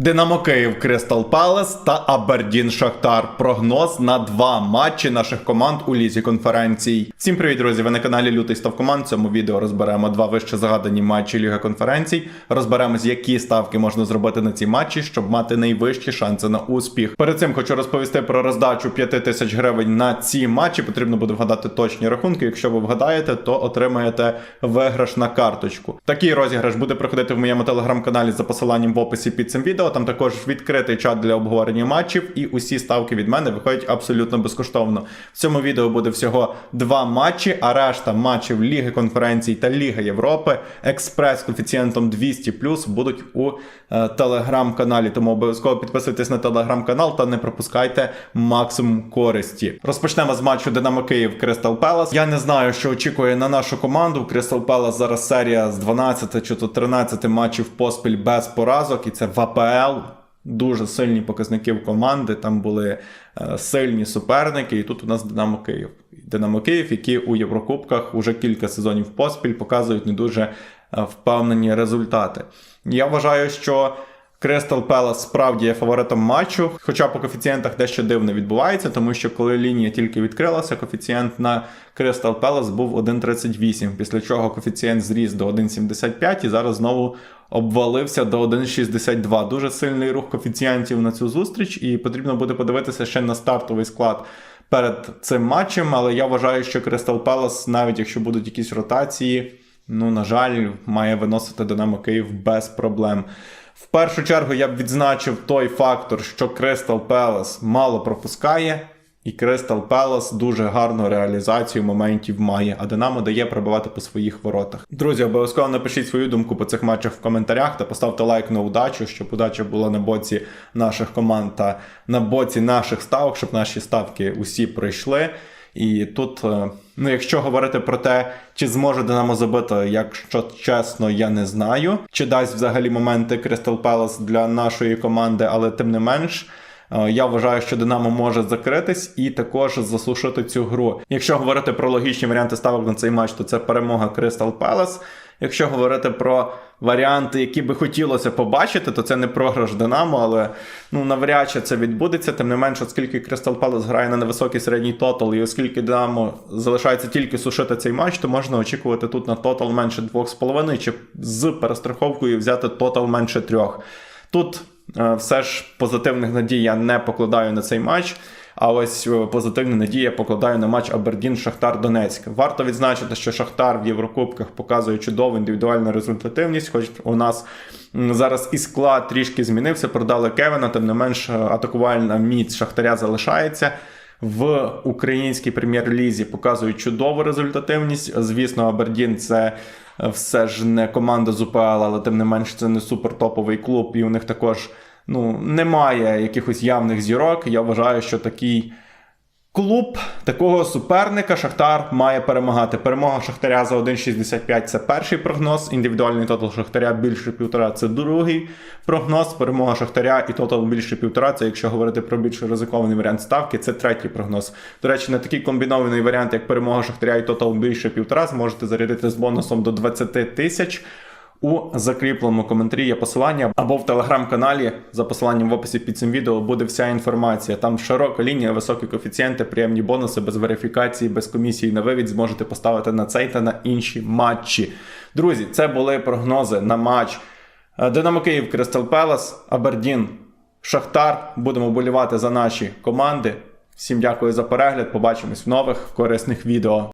Динамо Київ Кристал Палес та Абердін Шахтар. Прогноз на два матчі наших команд у лізі конференцій. Всім привіт, друзі! Ви на каналі Лютий Став Команд. В цьому відео розберемо два вище загадані матчі Ліги конференцій. Розберемось, які ставки можна зробити на ці матчі, щоб мати найвищі шанси на успіх. Перед цим хочу розповісти про роздачу 5 тисяч гривень на ці матчі. Потрібно буде вгадати точні рахунки. Якщо ви вгадаєте, то отримаєте виграш на карточку. Такий розіграш буде проходити в моєму телеграм-каналі за посиланням в описі під цим відео. Там також відкритий чат для обговорення матчів, і усі ставки від мене виходять абсолютно безкоштовно. В цьому відео буде всього два матчі, а решта матчів Ліги конференцій та Ліги Європи експрес коефіцієнтом 200 будуть у е, телеграм-каналі. Тому обов'язково підписуйтесь на телеграм-канал та не пропускайте максимум користі. Розпочнемо з матчу Динамо Київ Кристал Пелас. Я не знаю, що очікує на нашу команду. Кристал Пелас зараз серія з 12 чи то 13 матчів поспіль без поразок, і це в АПЛ. Дуже сильні показники в команди. Там були е, сильні суперники, і тут у нас Динамо Київ. Динамо Київ, які у Єврокубках уже кілька сезонів поспіль показують не дуже е, впевнені результати. Я вважаю, що Кристал Пелас справді є фаворитом матчу, хоча по коефіцієнтах дещо дивно відбувається, тому що коли лінія тільки відкрилася, коефіцієнт на Кристал Пелас був 1,38, після чого коефіцієнт зріс до 1,75 і зараз знову обвалився до 1,62. Дуже сильний рух коефіцієнтів на цю зустріч, і потрібно буде подивитися ще на стартовий склад перед цим матчем. Але я вважаю, що Кристал Пелас, навіть якщо будуть якісь ротації, ну, на жаль, має виносити Динамо Київ без проблем. В першу чергу я б відзначив той фактор, що Кристал Пелас мало пропускає, і Кристал Пелас дуже гарну реалізацію моментів має, а Динамо дає пробивати по своїх воротах. Друзі, обов'язково напишіть свою думку по цих матчах в коментарях та поставте лайк на удачу, щоб удача була на боці наших команд та на боці наших ставок, щоб наші ставки усі пройшли. І тут, е, ну, якщо говорити про те, чи зможе Динамо забити, якщо чесно, я не знаю. Чи дасть взагалі моменти Кристал Пелес для нашої команди, але тим не менш. е, Я вважаю, що Динамо може закритись і також засушити цю гру. Якщо говорити про логічні варіанти ставок на цей матч, то це перемога Кристал Пелас. Якщо говорити про варіанти, які би хотілося побачити, то це не програш Динамо, але ну навряд чи це відбудеться. Тим не менше, оскільки Кристал Пелас грає на невисокий середній тотал, і оскільки Динамо залишається тільки сушити цей матч, то можна очікувати тут на тотал менше 2,5, чи з перестраховкою взяти тотал менше 3. Тут е, все ж позитивних надій я не покладаю на цей матч. А ось е, позитивні надії я покладаю на матч Абердін Шахтар Донецьк. Варто відзначити, що Шахтар в Єврокубках показує чудову індивідуальну результативність, хоч у нас зараз і склад трішки змінився, продали Кевина, тим не менш е, атакувальна міць Шахтаря залишається. В українській прем'єр-лізі показують чудову результативність. Звісно, Абердін це е, все ж не команда з УПЛ, але тим не менш це не супертоповий клуб, і у них також ну, немає якихось явних зірок. Я вважаю, що такий клуб такого суперника Шахтар має перемагати. Перемога Шахтаря за 1,65 це перший прогноз. Індивідуальний тотал Шахтаря більше півтора це другий прогноз. Перемога Шахтаря і тотал більше півтора. Це якщо говорити про більш ризикований варіант ставки, це третій прогноз. До речі, на такий комбінований варіант, як перемога Шахтаря і тотал більше півтора, зможете зарядити з бонусом до 20 тисяч. У закріпленому коментарі є посилання або в телеграм-каналі за посиланням в описі під цим відео буде вся інформація. Там широка лінія, високі коефіцієнти, приємні бонуси без верифікації, без комісії на вивід зможете поставити на цей та на інші матчі. Друзі, це були прогнози на матч е, Динамо Київ, Кристал Пелас, Абердін, Шахтар. Будемо болівати за наші команди. Всім дякую за перегляд. Побачимось в нових корисних відео.